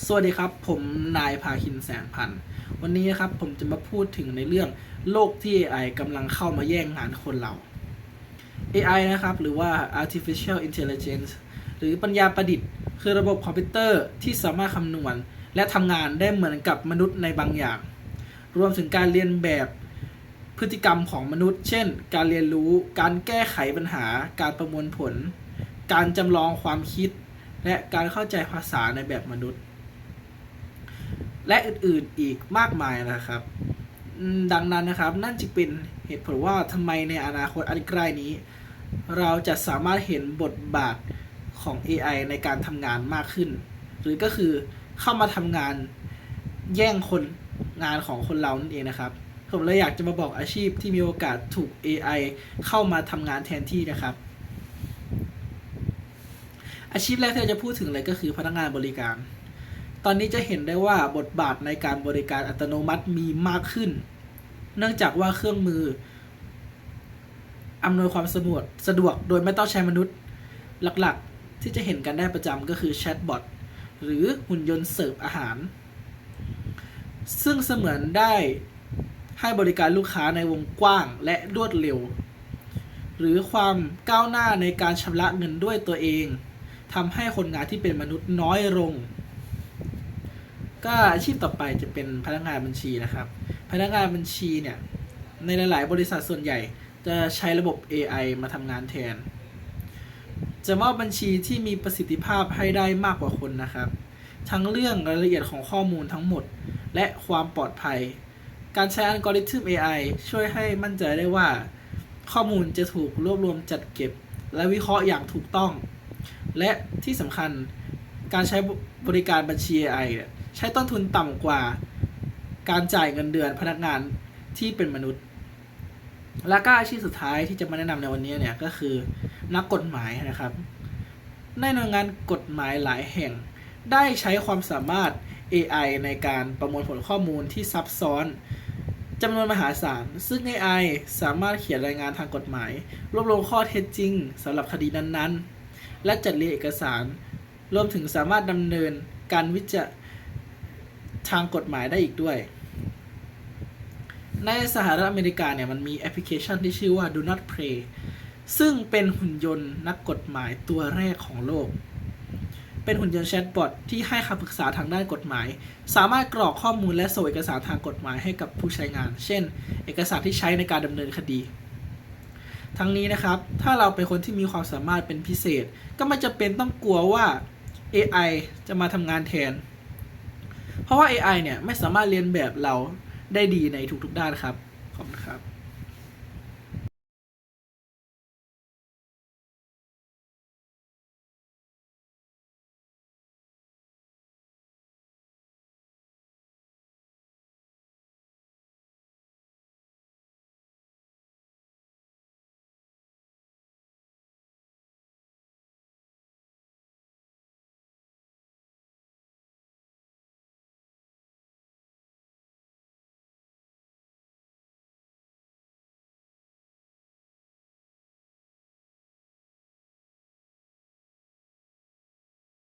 สวัสดีครับ ผมนายพาคินแสนพันธ์วันนี้นะครับผมจะมาพูดถึงในเรื่องโลกที่ AI กำลังเข้ามาแย่งงานคนเรา AI นะครับ หรือว่า artificial intelligence หรือปัญญาประดิษฐ์ คือระบบคอมพิวเตอร์ที่สามารถคำนวณ และทำงานได้เหมือนกับมนุษย์ในบางอย่าง รวมถึงการเรียนแบบพฤติกรรมของมนุษย์ เช่น การเรียนรู้ การแก้ไขปัญหา การประมวลผล การจำลองความคิด และการเข้าใจภาษาในแบบมนุษย์ และอื่นๆอีกมากมายนะครับ ดังนั้นนะครับนั่นจึงเป็นเหตุผลว่าทำไมในอนาคตอันใกล้นี้ เราจะสามารถเห็นบทบาทของ AI ในการทำงานมากขึ้น หรือก็คือเข้ามาทำงานแย่งคนงานของคนเรานั่นเองนะครับผมเลยอยากจะมาบอกอาชีพที่มีโอกาสถูก AI เข้ามาทำงานแทนที่นะครับ อาชีพแรกที่เราจะพูดถึงเลยก็คือพนักงานบริการ ตอนนี้จะเห็นได้ว่าบทบาทในการบริการอัตโนมัติมีมากขึ้น เนื่องจากว่าเครื่องมืออำนวยความสะดวกสะดวกโดยไม่ต้องใช้มนุษย์หลักๆ ที่จะเห็นกันได้ประจำก็คือแชทบอทหรือหุ่นยนต์เสิร์ฟอาหาร ซึ่งเสมือนได้ให้บริการลูกค้าในวงกว้างและรวดเร็ว หรือความก้าวหน้าในการชำระเงินด้วยตัวเองทำให้คนงานที่เป็นมนุษย์น้อยลง ก็อาชีพต่อไปจะเป็นพนักงานบัญชีนะครับ พนักงานบัญชีเนี่ยในหลาย ๆ บริษัทส่วนใหญ่ จะใช้ระบบ AI มาทำงานแทน จะมอบบัญชีที่มีประสิทธิภาพให้ได้มากกว่าคนนะครับ ทั้งเรื่องรายละเอียดของข้อมูลทั้งหมด และความปลอดภัย การใช้อัลกอริทึม AI ช่วยให้มั่นใจได้ว่า ข้อมูลจะถูกรวบรวมจัดเก็บ และวิเคราะห์อย่างถูกต้อง และที่สำคัญการใช้บริการบัญชี AI เนี่ย ใช้ต้นทุนต่ำกว่าการจ่ายเงินเดือนพนักงานที่เป็นมนุษย์ และก็อาชีพสุดท้ายที่จะมาแนะนำในวันนี้เนี่ยก็คือนักกฎหมายนะครับ ในหน่วยงานกฎหมายหลายแห่ง ได้ใช้ความสามารถ AI ในการประมวลผลข้อมูลที่ซับซ้อนจำนวนมหาศาล ซึ่ง AI สามารถเขียนรายงานทางกฎหมาย รวบรวมข้อเท็จจริงสำหรับคดีนั้นๆ และจัดเรียงเอกสาร รวมถึงสามารถดำเนินการวิจัย ทางกฎหมายได้อีกด้วย ในสหรัฐอเมริกาเนี่ยมันมีแอปพลิเคชันที่ชื่อว่า Do Not Pray ซึ่งเป็นหุ่นยนต์นักกฎหมายตัวแรกของโลก เป็นหุ่นยนต์แชทบอทที่ให้คำปรึกษาทางด้านกฎหมาย สามารถกรอกข้อมูลและส่งเอกสารทางกฎหมายให้กับผู้ใช้งาน เช่น เอกสารที่ใช้ในการดำเนินคดี ทั้งนี้นะครับ ถ้าเราเป็นคนที่มีความสามารถเป็นพิเศษ ก็ไม่จำเป็นต้องกลัวว่า AI จะมาทำงานแทน เพราะว่า AI เนี่ยไม่สามารถเรียนแบบเราได้ดีในทุกๆด้านครับ ขอบคุณครับ